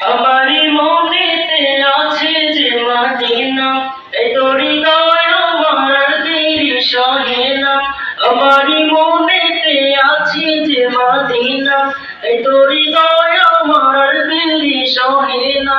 আমারই মনেতে আছে যে মাদিনা এই তোরি দয়া আমার দেরি সহে না। আমারই মনেতে আছে যে মাদিনা এই তোরি দয়া আমার দেরি সহে না।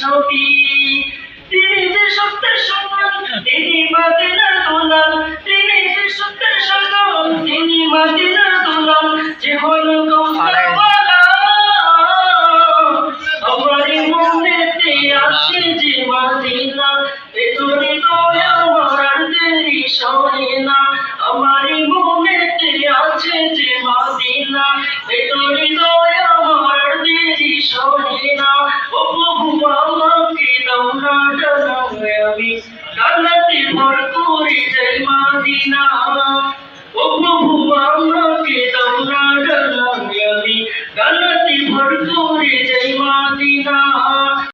ছবি। তিনি যে সত্যের সন্তান তিনি মাদিনার দোলাল। তিনি যে সত্যের সন্তান তিনি মাদিনার দোলাল। যে হল আমার মনেতে আসে যে মাদিনা এ তুমি দয়া আমি জান্নাতে ভর করে যাই মাদিনা